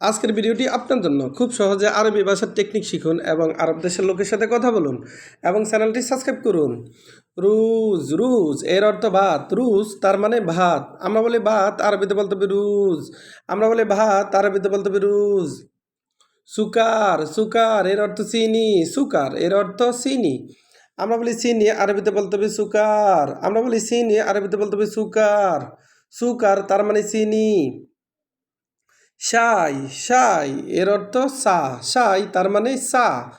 আজকের ভিডিওটি আপনার জন্য। খুব সহজে আরবি ভাষার টেকনিক শিখুন এবং আরব দেশের লোকের সাথে কথা বলুন এবং চ্যানেলটি সাবস্ক্রাইব করুন। রুজ রুজ, এর অর্থ ভাত। রুজ, তার মানে ভাত। আমরা বলি ভাত, আরবিতে বলতে হবে রুজ। আমরা বলি ভাত, আরবিতে বলতে হবে রুজ। সুকার সুকার, এর অর্থ চিনি। সুকার, এর অর্থ চিনি। আমরা বলি চিনি, আরবিতে বলতে হবে সুকার। আমরা বলি চিনি, আরবিতে বলতে হবে সুকার। সুকার, তার মানে চিনি। সাই সাই, এর অর্থ সা, সাই, তার মানে সা।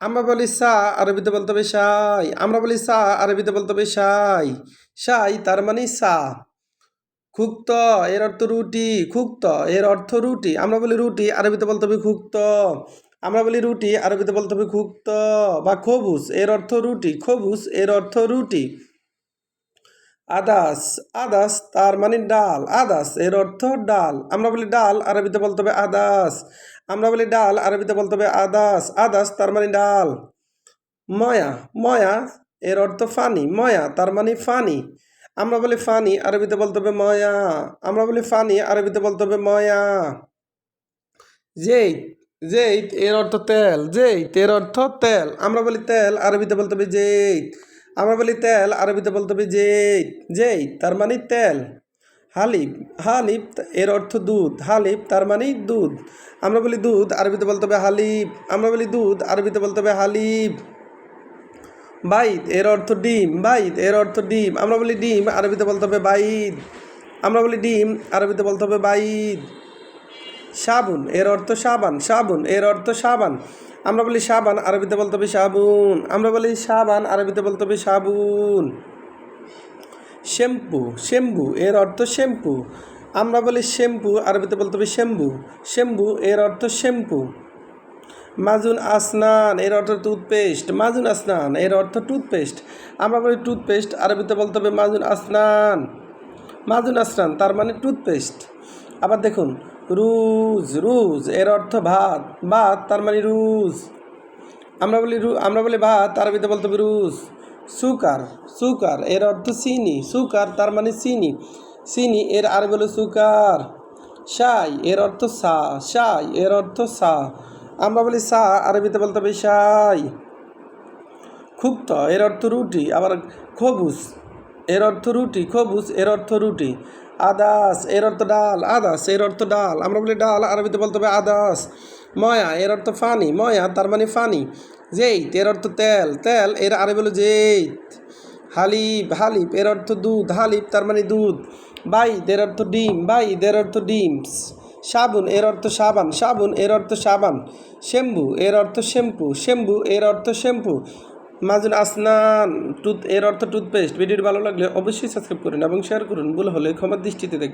আমরা বলি সা, আরবিতে বলতে হবে সাই। আমরা বলি সা, আরবিতে বলতে হবে সাই। সাই, তার মানে সা। খুক্ত, এর অর্থ রুটি, খুক্ত, এর অর্থ রুটি। আমরা বলি রুটি, আরবিতে বলতে হবে খুক্ত। আমরা বলি রুটি, আরবিতে বলতে হবে খুক্ত বা খবুস, এর অর্থ রুটি। খবুস, এর অর্থ রুটি। আদাস আদাস তার মানে ডাল, আদাস এর অর্থ ডাল। আমরা বলি ডাল, আরবিতে বলতে হবে আদাস। আমরা বলি ডাল, আরবিতে বলতে হবে আদাস। আদাস তার মানে ডাল। ময়া ময়া এর অর্থ ফানি। ময়া তার মানে ফানি। আমরা বলি ফানি, আরবিতে বলতে হবে ময়া। আমরা বলি ফানি, আরবিতে বলতে হবে ময়া। জেইত জেইত এর অর্থ তেল, জেইত এর অর্থ তেল। আমরা বলি তেল, আরবিতে বলতে হবে জেইত। আমরা বলি তেল, আরবিতে বলতে হবে জেইত জেইত তার মানে তেল। হালিব হালিব এর অর্থ দুধ। হালিব তার মানে দুধ। আমরা বলি দুধ, আরবিতে বলতে হবে হালিব আমরা বলি দুধ, আরবিতে বলতে হবে হালিব বাইদ এর অর্থ ডিম। বাইদ এর অর্থ ডিম। আমরা বলি ডিম, আরবিতে বলতে হবে বাইদ আমরা বলি ডিম, আরবিতে বলতে হবে বাইদ সাবুন, এর অর্থ সাবান, সাবুন, এর অর্থ সাবান। আমরা বলি সাবান, আরবিতে বলতে হবে সাবুন। আমরা বলি সাবান, আরবিতে বলতে হবে সাবুন। শ্যাম্পু শ্যাম্পু, এর অর্থ শ্যাম্পু। আমরা বলি শ্যাম্পু, আরবিতে বলতে হবে শ্যাম্পু। শ্যাম্পু, এর অর্থ শ্যাম্পু। মাজুন আসনান, এর অর্থ টুথপেস্ট। মাজুন আসনান, এর অর্থ টুথপেস্ট। আমরা বলি টুথপেস্ট, আরবিতে বলতে হবে মাজুন আসনান। মাজুন আসনান, তার মানে টুথপেস্ট। আবার দেখুন রুজ রুজ, এর অর্থ ভাত। ভাত তার মানে রুজ। আমরা বলি আমরা বলি ভাত, আরবিতে বলতে হবে রুজ। সুকার সুকার, এর অর্থ চিনি। সুকার তার মানে চিনি। চিনি, এর আরবি হলো সুকার। সাই এর অর্থ সা। সাই এর অর্থ সা। আমরা বলি সা, আরবিতে বলতে হবে সাই খুক্ত এর অর্থ রুটি। আবার খবুস, এর অর্থ রুটি। খবুস, এর অর্থ রুটি। আদাস এর অর্থ ডাল আদাস এর অর্থ ডাল আমরা বলি ডাল আরবিতে বলতে হবে আদাস ময়া এর অর্থ ফানি ময়া তার মানে ফানি জেইত এর অর্থ তেল তেল এর আরবি হলো জেইত হালিব হালিব এর অর্থ দুধ হালিব তার মানে দুধ বাই এর অর্থ ডিম বাই এর অর্থ ডিম সাবুন এর অর্থ সাবান সাবুন এর অর্থ সাবান শ্যাম্পু এর অর্থ শ্যাম্পু শ্যাম্পু এর অর্থ শ্যাম্পু মাজুন আসনান, টুথ, এর অর্থ টুথপেস্ট ভিডিওটি ভালো লাগলে অবশ্যই সাবস্ক্রাইব করুন এবং শেয়ার করুন। ভুল হলে ক্ষমার দৃষ্টিতে দেখবেন